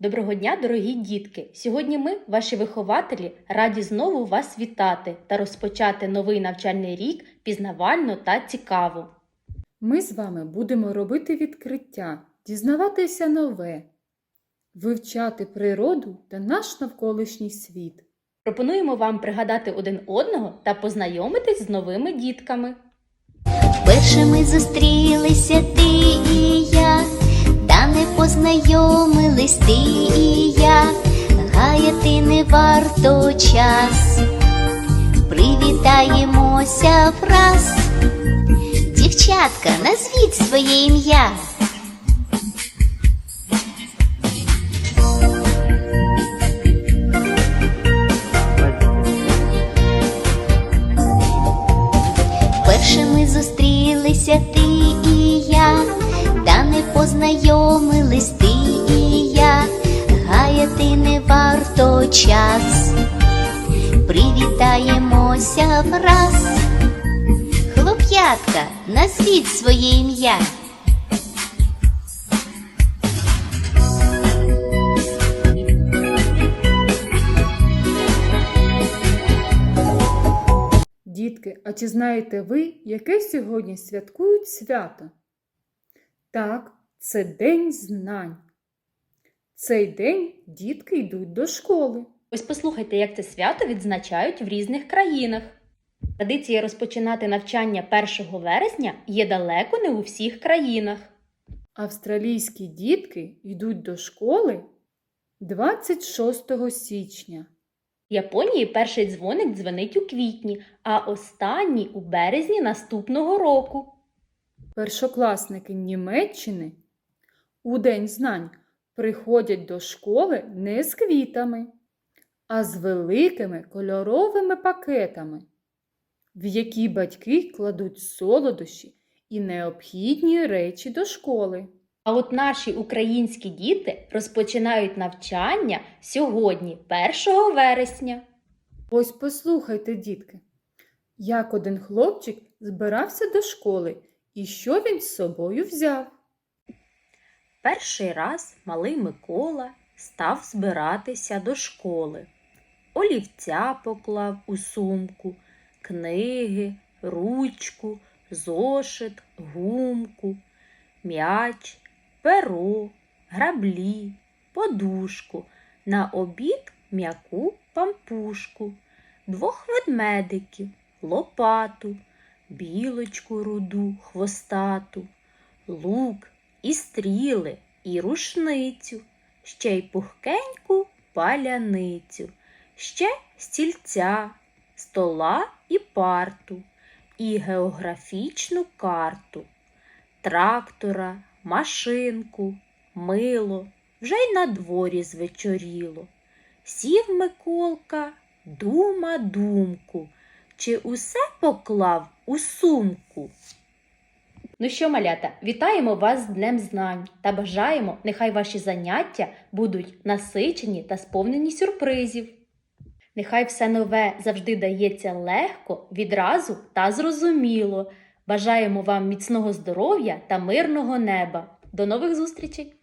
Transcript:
Доброго дня, дорогі дітки! Сьогодні ми, ваші вихователі, раді знову вас вітати та розпочати новий навчальний рік пізнавально та цікаво. Ми з вами будемо робити відкриття, дізнаватися нове, вивчати природу та наш навколишній світ. Пропонуємо вам пригадати один одного та познайомитись з новими дітками. Першими зустрілися гаяти не варто час. Привітаємося враз. Дівчатка, назвіть своє ім'я. Першими зустрілися ти і я, та не познайомились ти час. Привітаємося враз. Хлоп'ятка, назвіть своє ім'я. Дітки, а чи знаєте ви, яке сьогодні святкують свято? Так, це День знань. Цей день дітки йдуть до школи. Ось послухайте, як це свято відзначають в різних країнах. Традиція розпочинати навчання 1 вересня є далеко не у всіх країнах. Австралійські дітки йдуть до школи 26 січня. В Японії перший дзвоник дзвонить у квітні, а останній у березні наступного року. Першокласники Німеччини у День знань приходять до школи не з квітами, а з великими кольоровими пакетами, в які батьки кладуть солодощі і необхідні речі до школи. А от наші українські діти розпочинають навчання сьогодні, 1 вересня. Ось послухайте, дітки, як один хлопчик збирався до школи і що він з собою взяв. Перший раз малий Микола став збиратися до школи. Олівця поклав у сумку, книги, ручку, зошит, гумку, м'яч, перо, граблі, подушку, на обід м'яку пампушку, двох ведмедиків, лопату, білочку руду хвостату, лук і стріли, і рушницю, ще й пухкеньку паляницю, ще стільця, стола і парту, і географічну карту, трактора, машинку, мило, вже й на дворі звечоріло. Сів Миколка, дума думку, чи усе поклав у сумку? Ну що, малята, вітаємо вас з Днем Знань та бажаємо, нехай ваші заняття будуть насичені та сповнені сюрпризів. Нехай все нове завжди дається легко, відразу та зрозуміло. Бажаємо вам міцного здоров'я та мирного неба. До нових зустрічей!